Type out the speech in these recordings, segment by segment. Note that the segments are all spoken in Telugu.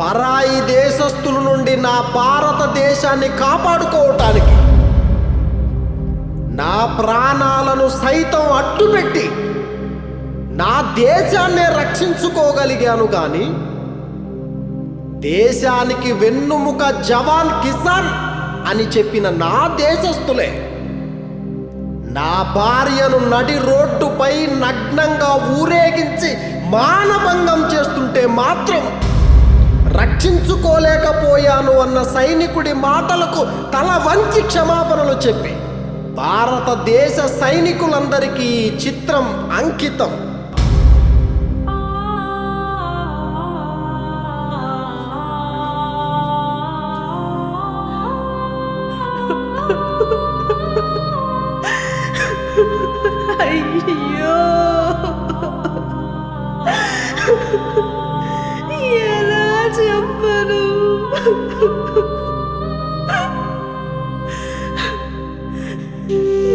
పరాయి దేశస్థుల నుండి నా భారతదేశాన్ని కాపాడుకోవటానికి నా ప్రాణాలను సైతం అడ్డుపెట్టి నా దేశాన్నే రక్షించుకోగలిగాను కానీ దేశానికి వెన్నుముక జవాన్ కిసాన్ అని చెప్పిన నా దేశస్థులే నా భార్యను నడి రోడ్డుపై నగ్నంగా ఊరేగించి మానభంగం చేస్తుంటే మాత్రం రక్షించుకోలేకపోయాను అన్న సైనికుడి మాటలకు తల వంచి క్షమాపణలు చెప్పి భారతదేశ సైనికులందరికీ ఈ చిత్రం అంకితం. అయ్యో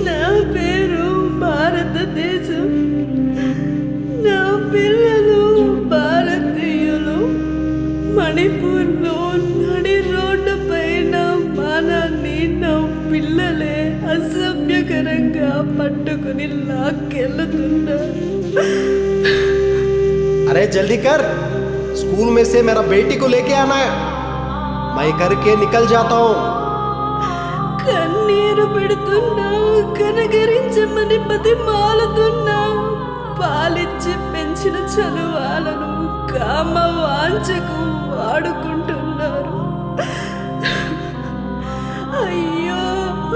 నా పేరు భారతదేశం నా పిల్లలు భారతీయులు మణిపూర్లో నడి రోడ్డు పైన మానాన్ని నా పిల్లలే అసభ్యకరంగా పట్టుకుని లాక్కెళ్తున్నారు अरे जल्दी कर स्कूल में से मेरा बेटी को लेके आना है मैं करके निकल जाता हूँ కన్నీరు పెడుతున్నా కనగరించమని పది మాలుతున్నా పాలిచ్చి పెంచిన చనువాలను కామ వాంచకు వాడుకుంటున్నారు అయ్యో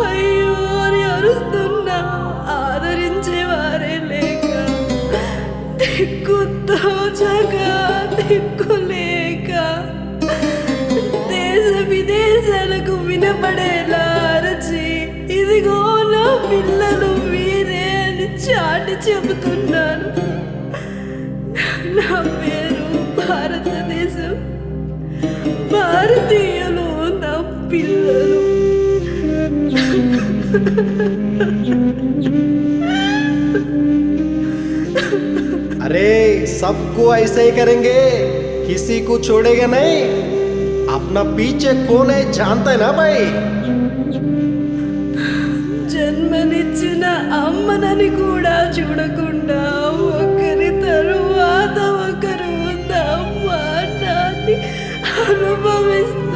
అయ్యో అని అరుస్తున్నా ఆదరించేవారే లేక దిక్కుతోచగా విదేశాలకు వినపడేలా అరచి ఇదిగో నా పిల్లలు వీరే అని చాటి చెబుతున్నాను నా పేరు భారతదేశం భారతీయులు నా పిల్లలు अरे सबको ऐसे ही करेंगे किसी को छोड़ेगा नहीं अपना पीछे कौन है जानता है ना भाई జన్మనిచ్చిన అమ్మనని కూడా చూడకుండా ఒకరి తరువాత ఒకరు నా మానాన్ని అనుభవిస్తూ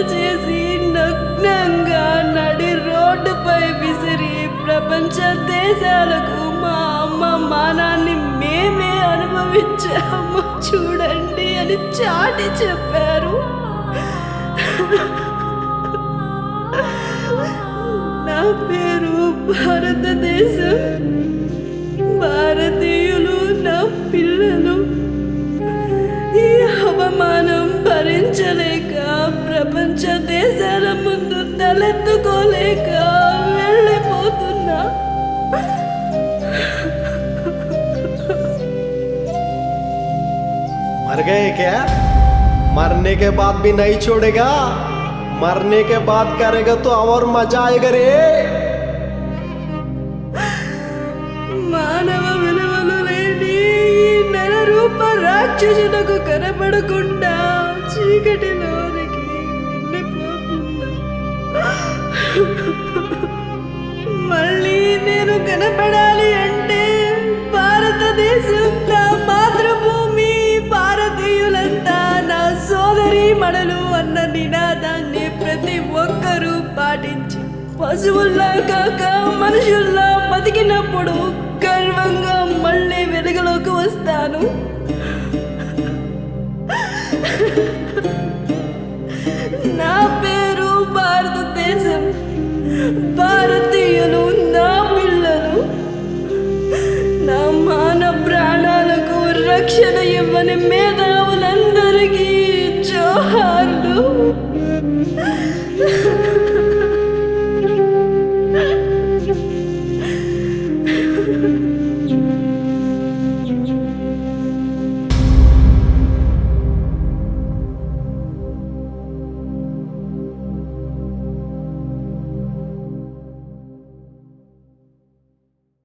చేసి నగ్నంగా నడి రోడ్డుపై విసిరి ప్రపంచ దేశాలకు మా అమ్మ మానాన్ని మేమే అనుభవించాము. చూడండి అని చాటి చెప్పారు. నా పేరు భారతదేశం. భారతీయులు నా పిల్లలు. ఈ అవమానం భరించలేక తలెత్తుకోలేక వెళ్ళిపోతున్నా मर गए क्या मरने के बाद भी नहीं छोड़ेगा मरने के बाद करेगा तो और मजा आएगा रे మానవ విలువలు లేని ఈ నెల రూప రాక్షసులకు కనబడకుండా చీకటిలోనికి మళ్ళీ నేను కనపడాలి అంటే భారతదేశం నా మాతృభూమి భారతీయులంతా నా సోదరి మడలు అన్న నినాదాన్ని ప్రతి ఒక్కరూ పాటించి పశువుల్లా కాక మనుషుల్లా బతికినప్పుడు గర్వంగా మళ్ళీ వెలుగులోకి వస్తాను. Ha ha ha!